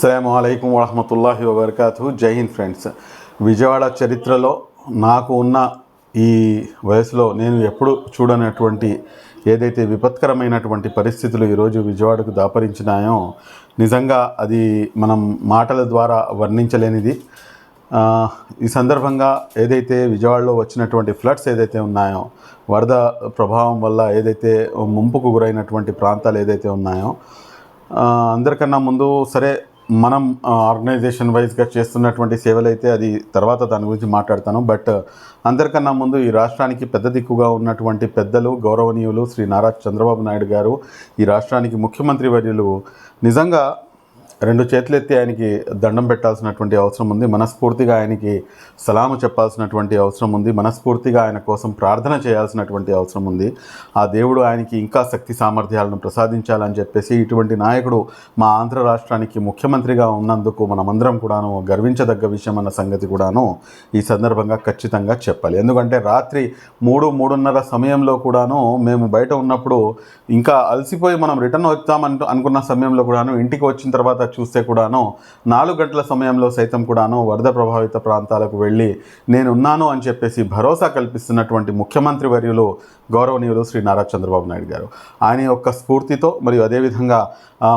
అస్సలం అయికం వరహమతుల్లాహి వబర్కాతు జై హింద్ ఫ్రెండ్స్. విజయవాడ చరిత్రలో నాకు ఉన్న ఈ వయసులో నేను ఎప్పుడు చూడనటువంటి ఏదైతే విపత్కరమైనటువంటి పరిస్థితులు ఈరోజు విజయవాడకు దాపరించినాయో నిజంగా అది మనం మాటల ద్వారా వర్ణించలేనిది. ఈ సందర్భంగా ఏదైతే విజయవాడలో వచ్చినటువంటి ఫ్లడ్స్ ఏదైతే ఉన్నాయో వరద ప్రభావం వల్ల ఏదైతే ముంపుకు గురైనటువంటి ప్రాంతాలు ఏదైతే ఉన్నాయో అందరికన్నా ముందు సరే మనం ఆర్గనైజేషన్ వైజ్గా చేస్తున్నటువంటి సేవలైతే అది తర్వాత దాని గురించి మాట్లాడతాను. బట్ అందరికన్నా ముందు ఈ రాష్ట్రానికి పెద్ద దిక్కుగా ఉన్నటువంటి పెద్దలు గౌరవనీయులు శ్రీ నారా చంద్రబాబు నాయుడు గారు ఈ రాష్ట్రానికి ముఖ్యమంత్రి వర్యులు. నిజంగా రెండు చేతులెత్తి ఆయనకి దండం పెట్టాల్సినటువంటి అవసరం ఉంది. మనస్ఫూర్తిగా ఆయనకి సలాము చెప్పాల్సినటువంటి అవసరం ఉంది. మనస్ఫూర్తిగా ఆయన కోసం ప్రార్థన చేయాల్సినటువంటి అవసరం ఉంది. ఆ దేవుడు ఆయనకి ఇంకా శక్తి సామర్థ్యాలను ప్రసాదించాలని చెప్పేసి ఇటువంటి నాయకుడు మా ఆంధ్ర రాష్ట్రానికి ముఖ్యమంత్రిగా ఉన్నందుకు మనమందరం కూడాను గర్వించదగ్గ విషయం అన్న సంగతి కూడాను ఈ సందర్భంగా ఖచ్చితంగా చెప్పాలి. ఎందుకంటే రాత్రి మూడు మూడున్నర సమయంలో కూడాను మేము బయట ఉన్నప్పుడు ఇంకా అలసిపోయి మనం రిటర్న్ వస్తామని అనుకున్న సమయంలో కూడాను ఇంటికి వచ్చిన తర్వాత చూస్తే కూడాను నాలుగు గంటల సమయంలో సైతం కూడాను వరద ప్రభావిత ప్రాంతాలకు వెళ్ళి నేనున్నాను అని చెప్పేసి భరోసా కల్పిస్తున్నటువంటి ముఖ్యమంత్రి వర్యులు గౌరవనీయులు శ్రీ నారా చంద్రబాబు నాయుడు గారు. ఆయన యొక్క స్ఫూర్తితో మరియు అదేవిధంగా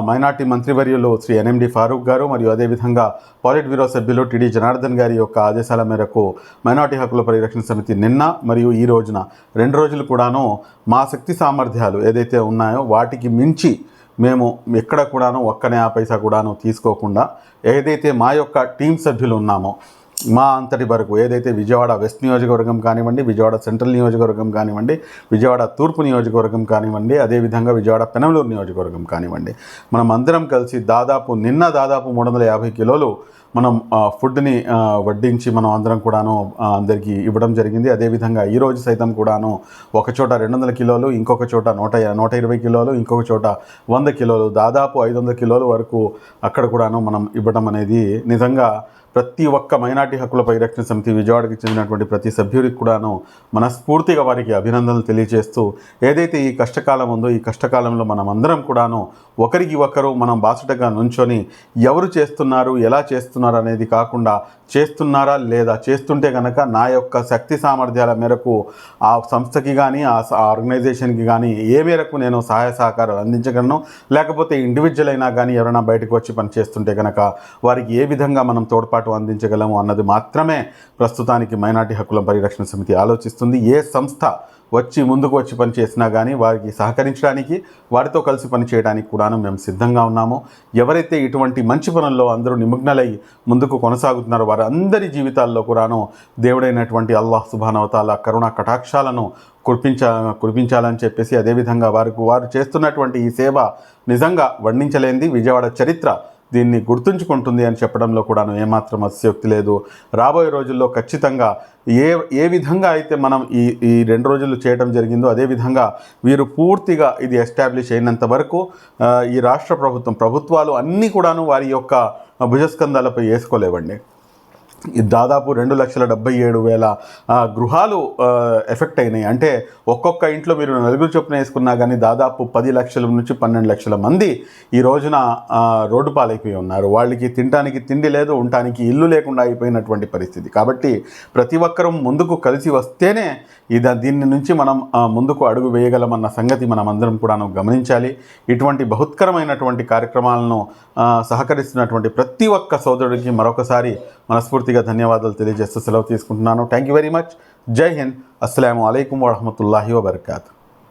మైనార్టీ మంత్రివర్యులు శ్రీ ఎన్ఎండి ఫారూక్ గారు మరియు అదేవిధంగా పాలిట్ బ్యూరో సభ్యులు టిడి జనార్దన్ గారి యొక్క ఆదేశాల మేరకు మైనార్టీ హక్కుల పరిరక్షణ సమితి నిన్న మరియు ఈ రోజున రెండు రోజులు కూడాను మా శక్తి సామర్థ్యాలు ఏదైతే ఉన్నాయో వాటికి మించి మేము ఎక్కడ కూడాను ఒక్కనే ఆ పైసా కూడాను తీసుకోకుండా ఏదైతే మా యొక్క టీం సభ్యులు ఉన్నామో మా అంతటి వరకు ఏదైతే విజయవాడ వెస్ట్ నియోజకవర్గం కానివ్వండి విజయవాడ సెంట్రల్ నియోజకవర్గం కానివ్వండి విజయవాడ తూర్పు నియోజకవర్గం కానివ్వండి అదేవిధంగా విజయవాడ పెనమలూరు నియోజకవర్గం కానివ్వండి మనం అందరం కలిసి దాదాపు నిన్న దాదాపు మూడు వందల యాభై కిలోలు మనం ఫుడ్ని వడ్డించి మనం అందరం కూడాను అందరికీ ఇవ్వడం జరిగింది. అదేవిధంగా ఈరోజు సైతం కూడాను ఒక చోట రెండు వందల కిలోలు ఇంకొక చోట నూట నూట ఇరవై కిలోలు ఇంకొక చోట వంద కిలోలు దాదాపు ఐదు వందల కిలోల వరకు అక్కడ కూడాను మనం ఇవ్వడం అనేది నిజంగా ప్రతి ఒక్క మైనార్టీ హక్కుల పరిరక్షణ సమితి విజయవాడకి చెందినటువంటి ప్రతి సభ్యుడికి కూడాను మనస్ఫూర్తిగా వారికి అభినందనలు తెలియజేస్తూ ఏదైతే ఈ కష్టకాలం ఉందో ఈ కష్టకాలంలో మనం అందరం కూడాను ఒకరికి ఒకరు మనం బాసటగా నుంచొని ఎవరు చేస్తున్నారు ఎలా చేస్తున్నారు అనేది కాకుండా చేస్తున్నారా లేదా? చేస్తుంటే కనుక నా యొక్క శక్తి సామర్థ్యాల మేరకు ఆ సంస్థకి కానీ ఆ స- ఆర్గనైజేషన్కి కానీ ఏ మేరకు నేను సహాయ సహకారాలు అందించగలను? లేకపోతే ఇండివిజువల్ అయినా కానీ ఎవరైనా బయటకు వచ్చి పని చేస్తుంటే కనుక వారికి ఏ విధంగా మనం తోడ్పాటు అందించగలము అన్నది మాత్రమే ప్రస్తుతానికి మైనార్టీ హక్కుల పరిరక్షణ సమితి ఆలోచిస్తుంది. ఏ సంస్థ వచ్చి ముందుకు వచ్చి పని చేసినా కానీ వారికి సహకరించడానికి వారితో కలిసి పని చేయడానికి కూడాను మేము సిద్ధంగా ఉన్నాము. ఎవరైతే ఇటువంటి మంచి పనుల్లో అందరూ నిమగ్నలై ముందుకు కొనసాగుతున్నారో వారందరి జీవితాల్లో కూడాను దేవుడైనటువంటి అల్లాహ్ సుభానవతాల కరుణ కటాక్షాలను కురిపించ కురిపించాలని చెప్పేసి అదేవిధంగా వారికి వారు చేస్తున్నటువంటి ఈ సేవ నిజంగా వర్ణించలేనిది. విజయవాడ చరిత్ర దీన్ని గుర్తుంచుకుంటుంది అని చెప్పడంలో కూడాను ఏమాత్రం అతిశయోక్తి లేదు. రాబోయే రోజుల్లో ఖచ్చితంగా ఏ ఏ విధంగా అయితే మనం ఈ ఈ రెండు రోజులు చేయడం జరిగిందో అదేవిధంగా వీరు పూర్తిగా ఇది ఎస్టాబ్లిష్ అయినంత వరకు ఈ రాష్ట్ర ప్రభుత్వం ప్రభుత్వాలు అన్నీ కూడాను వారి యొక్క భుజస్కంధాలపై వేసుకోలేవండి. దాదాపు రెండు లక్షల డెబ్బై ఏడు వేల గృహాలు ఎఫెక్ట్ అయినాయి. అంటే ఒక్కొక్క ఇంట్లో మీరు నలుగురు చొప్పున వేసుకున్నా కానీ దాదాపు పది లక్షల నుంచి పన్నెండు లక్షల మంది ఈ రోజున రోడ్డు పాలైపోయి ఉన్నారు. వాళ్ళకి తినడానికి తిండి లేదు ఉండటానికి ఇల్లు లేకుండా అయిపోయినటువంటి పరిస్థితి. కాబట్టి ప్రతి ఒక్కరూ ముందుకు కలిసి వస్తేనే ఇది దీని నుంచి మనం ముందుకు అడుగు వేయగలమన్న సంగతి మనం అందరం కూడా గమనించాలి. ఇటువంటి బహుత్కరమైనటువంటి కార్యక్రమాలను సహకరిస్తున్నటువంటి ప్రతి ఒక్క సోదరుడికి మరొకసారి మనస్ఫూర్తి మనస్ఫూర్తిగా ధన్యవాదాలు తెలియజేస్తూ సెలవు తీసుకుంటున్నాను. థ్యాంక్ యూ వెరీ మచ్ జై హింద్. అస్సలం అయికం వరహమూల వబర్కాతు.